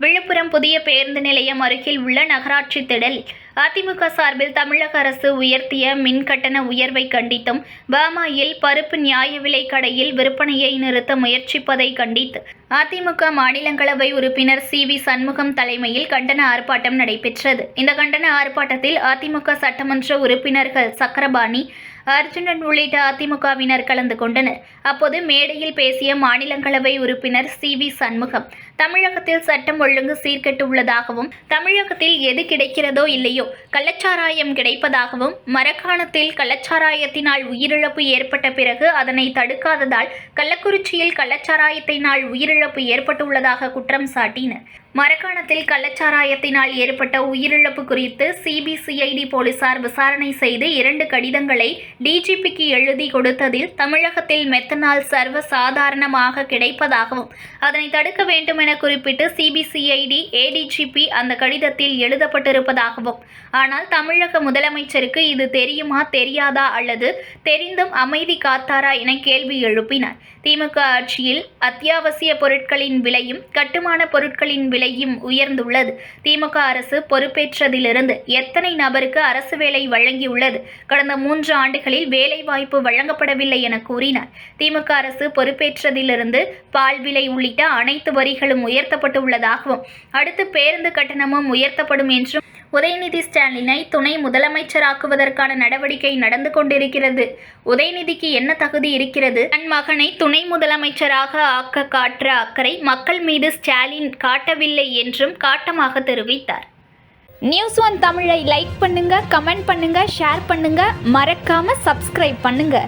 விழுப்புரம் புதிய பேருந்து நிலையம் அருகில் உள்ள நகராட்சி திடலில் அதிமுக சார்பில் தமிழக அரசு உயர்த்திய மின் கட்டண உயர்வை கண்டித்தும் பாமாயில் பருப்பு நியாய விலை கடையில் விற்பனையை நிறுத்த முயற்சிப்பதை கண்டித்து அதிமுக மாநிலங்களவை உறுப்பினர் சி. வி. சண்முகம் தலைமையில் கண்டன ஆர்ப்பாட்டம் நடைபெற்றது. இந்த கண்டன ஆர்ப்பாட்டத்தில் அதிமுக சட்டமன்ற உறுப்பினர்கள் சக்கரபாணி அர்ஜுனன் உள்ளிட்ட அதிமுகவினர் கலந்து கொண்டனர். அப்போது மேடையில் பேசிய மாநிலங்களவை உறுப்பினர் சி வி சண்முகம் தமிழகத்தில் சட்டம் ஒழுங்கு சீர்கெட்டு உள்ளதாகவும் தமிழகத்தில் எது கிடைக்கிறதோ இல்லையோ கள்ளச்சாராயம் கிடைப்பதாகவும் மரக்காணத்தில் கள்ளச்சாராயத்தினால் உயிரிழப்பு ஏற்பட்ட பிறகு அதனை தடுக்காததால் கள்ளக்குறிச்சியில் கள்ளச்சாராயத்தினால் உயிரிழப்பு ஏற்பட்டுள்ளதாக குற்றம் சாட்டினர். மரக்காணத்தில் கள்ளச்சாராயத்தினால் ஏற்பட்ட உயிரிழப்பு குறித்து சிபிசிஐடி போலீசார் விசாரணை செய்து இரண்டு கடிதங்களை டிஜிபிக்கு எழுதி கொடுத்ததில் தமிழகத்தில் மெத்தனால் சர்வ சாதாரணமாக கிடைப்பதாகவும் அதனை தடுக்க வேண்டும் என குறிப்பிட்டு சிபிசிஐடி ஏடிஜிபி அந்த கடிதத்தில் எழுதப்பட்டிருப்பதாகவும். ஆனால் தமிழக முதலமைச்சருக்கு இது தெரியுமா தெரியாதா அல்லது தெரிந்தும் அமைதி காத்தாரா என கேள்வி எழுப்பினார். திமுக ஆட்சியில் அத்தியாவசிய பொருட்களின் விலையும் கட்டுமான பொருட்களின் விலையும் உயர்ந்துள்ளது. திமுக அரசு பொறுப்பேற்றதிலிருந்து எத்தனை நபருக்கு அரசு வேலை வழங்கியுள்ளது? கடந்த மூன்று ஆண்டுகளில் வேலை வாய்ப்பு வழங்கப்படவில்லை என கூறினார். திமுக அரசு பொறுப்பேற்றதிலிருந்து பால் விலை உள்ளிட்ட அனைத்து வரிகளும் உயர்த்தப்பட்டுள்ளதாகவும் அடுத்து பேருந்து கட்டணமும் உயர்த்தப்படும் என்றும் உதயநிதி ஸ்டாலினை துணை முதலமைச்சராக்குவதற்கான நடவடிக்கை நடந்து கொண்டிருக்கிறது. உதயநிதிக்கு என்ன தகுதி இருக்கிறது? தன் மகனை துணை முதலமைச்சராக ஆக்க காட்டுற அக்கறை மக்கள் மீது ஸ்டாலின் காட்டவில்லை என்றும் காட்டமாக தெரிவித்தார். நியூஸ் ஒன் தமிழை லைக் பண்ணுங்க கமெண்ட் பண்ணுங்க ஷேர் பண்ணுங்க. மறக்காம சப்ஸ்கிரைப் பண்ணுங்க.